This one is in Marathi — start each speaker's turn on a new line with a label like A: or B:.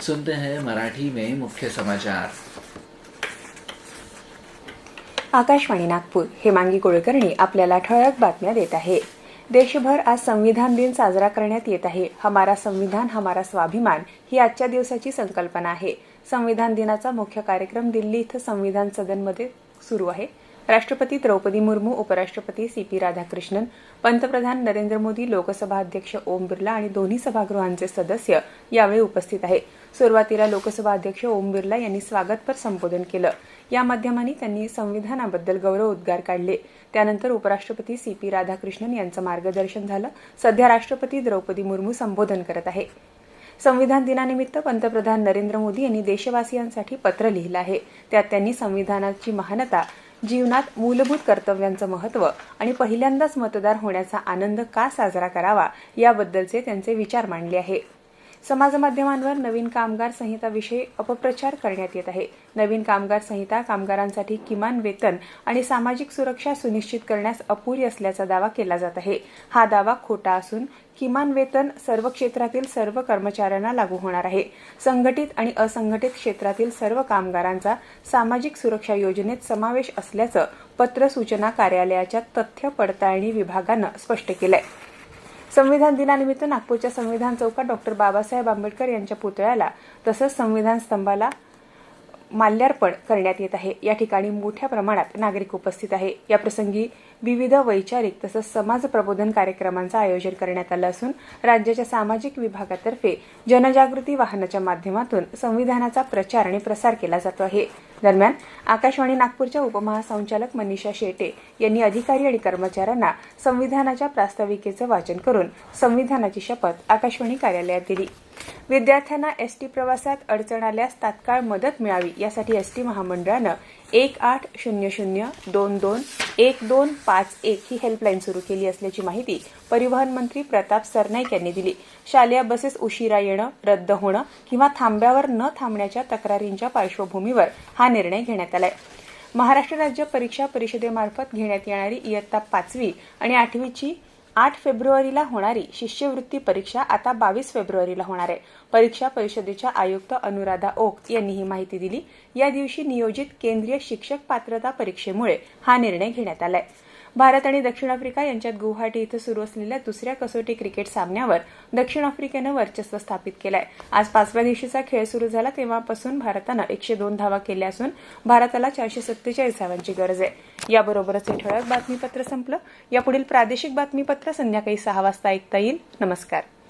A: सुनते हैं मराठी में मुख्य समाचार।
B: आकाशवाणी नागपूर हेमांगी कुलकर्णी आपल्याला ठळक बातम्या देत आहे. देशभर आज संविधान दिन साजरा करण्यात येत आहे. हमारा संविधान हमारा स्वाभिमान ही आजच्या दिवसाची संकल्पना आहे. संविधान दिनाचा मुख्य कार्यक्रम दिल्ली इथं संविधान सदनमध्ये सुरू आहे. राष्ट्रपती द्रौपदी मुर्मू उपराष्ट्रपती सी पी राधाकृष्णन पंतप्रधान नरेंद्र मोदी लोकसभा अध्यक्ष ओम बिर्ला आणि दोन्ही सभागृहांचे सदस्य यावेळी उपस्थित आहे सुरुवातीला लोकसभा अध्यक्ष ओम बिर्ला यांनी स्वागतपर संबोधन केलं. या माध्यमांनी त्यांनी संविधानाबद्दल गौरव उद्गार काढले. त्यानंतर उपराष्ट्रपती सी पी राधाकृष्णन यांचं मार्गदर्शन झालं. सध्या राष्ट्रपती द्रौपदी मुर्मू संबोधन करत आहे. संविधान दिनानिमित्त पंतप्रधान नरेंद्र मोदी यांनी देशवासियांसाठी पत्र लिहिलं आहे. त्यात त्यांनी संविधानाची महानता जीवनात मूलभूत कर्तव्यांचं महत्त्व आणि पहिल्यांदाच मतदार होण्याचा आनंद का साजरा करावा याबद्दलचे त्यांचे विचार मांडले आहे समाजमाध्यमांवर नवीन कामगार संहिताविषयी अपप्रचार करण्यात येत आहे. नवीन कामगार संहिता कामगारांसाठी किमान वेतन आणि सामाजिक सुरक्षा सुनिश्चित करण्यास अपुरी असल्याचा दावा केला जात आहे. हा दावा खोटा असून किमान वेतन सर्व क्षेत्रातील सर्व कर्मचाऱ्यांना लागू होणार आहे. संघटित आणि असंघटित क्षेत्रातील सर्व कामगारांचा सामाजिक सुरक्षा योजनेत समावेश असल्याचं पत्र सूचना कार्यालयाच्या तथ्य पडताळणी विभागानं स्पष्ट केलं आहे संविधान दिनानिमित्त नागपूरच्या संविधान चौकात डॉक्टर बाबासाहेब आंबेडकर यांच्या पुतळ्याला तसंच संविधान स्तंभाला माल्यार्पण करण्यात येत आहे. या ठिकाणी मोठ्या प्रमाणात नागरिक उपस्थित आहे. या प्रसंगी विविध वैचारिक तसंच समाज प्रबोधन कार्यक्रमांचं आयोजन करण्यात आलं असून राज्याच्या सामाजिक विभागातर्फे जनजागृती वाहनाच्या माध्यमातून संविधानाचा प्रचार आणि प्रसार केला जातो आहे. दरम्यान आकाशवाणी नागपूरच्या उपमहासंचालक मनीषा शेटे यांनी अधिकारी आणि कर्मचाऱ्यांना संविधानाच्या प्रास्ताविकेचं वाचन करून संविधानाची शपथ आकाशवाणी कार्यालयात दिली. विद्यार्थ्यांना एसटी प्रवासात अडचण आल्यास तात्काळ मदत मिळावी यासाठी एसटी महामंडळानं एक आठ शून्य शून्य दोन दोन एक दोन पाच एक ही हेल्पलाईन सुरू केली असल्याची माहिती परिवहन मंत्री प्रताप सरनाईक यांनी दिली. शालेय बसेस उशिरा येणं रद्द होणं किंवा थांब्यावर न थांबण्याच्या तक्रारींच्या पार्श्वभूमीवर हा निर्णय घेण्यात आलाय. महाराष्ट्र राज्य परीक्षा परिषदेमार्फत घेण्यात येणारी इयत्ता पाचवी आणि आठवीची आठ फेब्रुवारीला होणारी शिष्यवृत्ती परीक्षा आता बावीस फेब्रुवारीला होणार आहे. परीक्षा परिषदेच्या आयुक्त अनुराधा ओक यांनी ही माहिती दिली. या दिवशी नियोजित केंद्रीय शिक्षक पात्रता परीक्षेमुळे हा निर्णय घेण्यात आलाय. भारत आणि दक्षिण आफ्रिका यांच्यात गुवाहाटी इथं सुरू असलेल्या दुसऱ्या कसोटी क्रिकेट सामन्यावर दक्षिण आफ्रिकेनं वर्चस्व स्थापित केलंय. आज पाचव्या दिवशीचा खेळ सुरू झाला तेव्हापासून भारतानं एकशे दोन धावा केल्या असून भारताला चारशे सत्तेचाळीस धावांची गरज आहे. याबरोबरच हे ठळक बातमीपत्र संपलं. यापुढील प्रादेशिक बातमीपत्र संध्याकाळी सहा वाजता ऐकता येईल. नमस्कार.